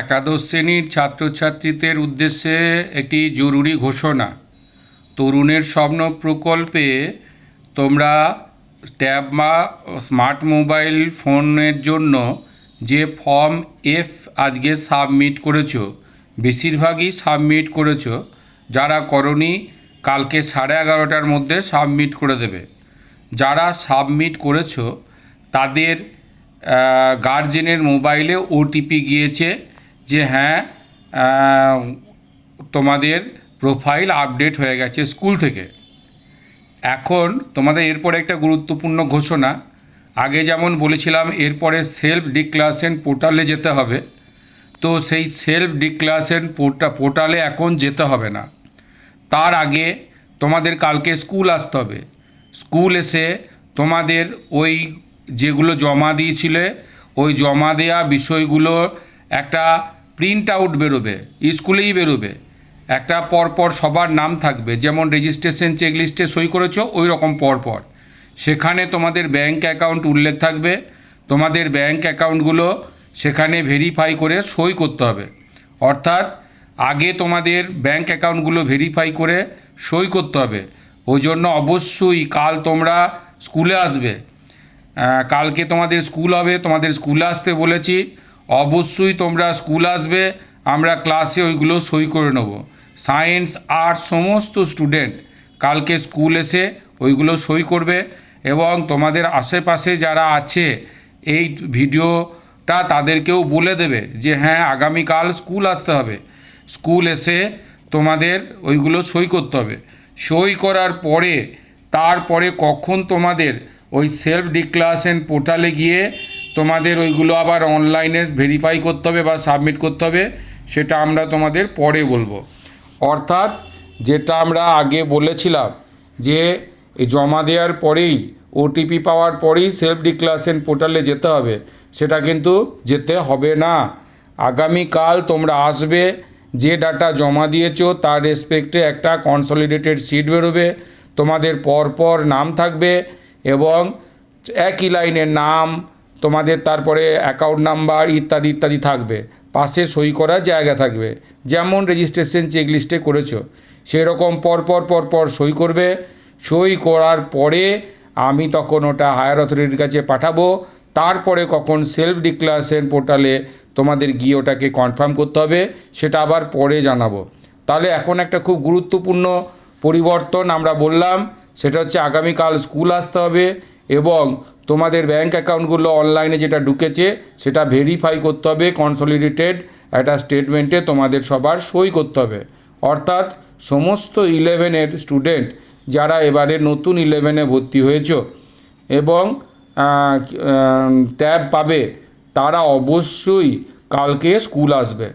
একাদশ শ্রেণির ছাত্রছাত্রীদের উদ্দেশ্যে একটি জরুরি ঘোষণা। তরুণের স্বপ্ন প্রকল্পে তোমরা ট্যাব বা স্মার্ট মোবাইল ফোনের জন্য যে ফর্ম এফ আজকে সাবমিট করেছ, বেশিরভাগই সাবমিট করেছ, যারা করনি কালকে সাড়ে এগারোটার মধ্যে সাবমিট করে দেবে। যারা সাবমিট করেছ, তাদের গার্জেনের মোবাইলে ওটিপি গিয়েছে। যে হ্যাঁ তোমাদের প্রোফাইল আপডেট হয়ে গেছে স্কুল থেকে। এখন তোমাদের এরপরে একটা গুরুত্বপূর্ণ ঘোষণা। আগে যেমন বলেছিলাম, এরপরে সেলফ ডিক্লারেশন পোর্টালে যেতে হবে। তো সেই সেলফ ডিক্লারেশন পোর্টা পোর্টালে এখন যেতে হবে না। তার আগে তোমাদের কালকে স্কুল আসতে হবে। স্কুল এসে তোমাদের ওই যেগুলো জমা দিয়েছিলে, ওই জমা দেওয়া বিষয়গুলো একটা প্রিন্ট আউট বেরোবে, স্কুলেই বেরোবে। একটা পরপর সবার নাম থাকবে, যেমন রেজিস্ট্রেশন চেকলিস্টে সই করেছ ওই রকম পরপর। সেখানে তোমাদের ব্যাংক অ্যাকাউন্ট উল্লেখ থাকবে, তোমাদের ব্যাংক অ্যাকাউন্টগুলো সেখানে ভেরিফাই করে সই করতে হবে। অর্থাৎ আগে তোমাদের ব্যাংক অ্যাকাউন্টগুলো ভেরিফাই করে সই করতে হবে। ওই জন্য অবশ্যই কাল তোমরা স্কুলে আসবে। কালকে তোমাদের স্কুল হবে, তোমাদের স্কুলে আসতে বলেছি। অবশ্যই তোমরা স্কুল আসবে, আমরা ক্লাসে ওইগুলো সই করে নেব। সায়েন্স আর্টস সমস্ত স্টুডেন্ট কালকে স্কুল এসে ওইগুলো সই করবে এবং তোমাদের আশেপাশে যারা আছে, এই ভিডিওটা তাদেরকেও বলে দেবে যে হ্যাঁ আগামীকাল স্কুল আসতে হবে। স্কুল এসে তোমাদের ওইগুলো সই করতে হবে। সই করার পরে, তারপরে কখন তোমাদের ওই সেলফ ডিক্লারেশন পোর্টালে গিয়ে তোমাদের ওইগুলো আবার অনলাইনে ভেরিফাই করতে হবে বা সাবমিট করতে হবে, সেটা আমরা তোমাদের পরে বলব। অর্থাৎ যেটা আমরা আগে বলেছিলাম যে জমা দেওয়ার পরেই ওটিপি পাওয়ার পরেই সেলফ ডিক্লারেশন পোর্টালে যেতে হবে, সেটা কিন্তু যেতে হবে না। আগামীকাল তোমরা আসবে, যে ডাটা জমা দিয়েছ তার রেসপেক্টে একটা কনসলিডেটেড সিট বেরোবে, তোমাদের পরপর নাম থাকবে এবং একই লাইনের নাম তোমাদের তারপরে অ্যাকাউন্ট নাম্বার ইত্যাদি ইত্যাদি থাকবে। পাশে সই করার জায়গা থাকবে। যেমন রেজিস্ট্রেশন চেকলিস্টে করেছ। সেই রকম পরপর পরপর সই করবে। সই করার পরে আমি তখন ওটা হায়ার অথরিটির কাছে পাঠাবো। তারপরে কখন সেলফ ডিক্লারেশন পোর্টালে তোমাদের গিয়ে ওটাকে কনফার্ম করতে হবে, সেটা আবার পরে জানাব। তাহলে এখন একটা খুব গুরুত্বপূর্ণ পরিবর্তন আমরা বললাম, সেটা হচ্ছে আগামীকাল স্কুল আসতে হবে এবং তোমাদের ব্যাঙ্ক অ্যাকাউন্টগুলো অনলাইনে যেটা ঢুকেছে, সেটা ভেরিফাই করতে হবে কনসলিডেটেড একটা স্টেটমেন্টে তোমাদের সবার সই করতে হবে। অর্থাৎ সমস্ত ইলেভেনের স্টুডেন্ট যারা এবারে নতুন ইলেভেনে ভর্তি হয়েছো এবং ট্যাব পাবে, তারা অবশ্যই কালকে স্কুল আসবে।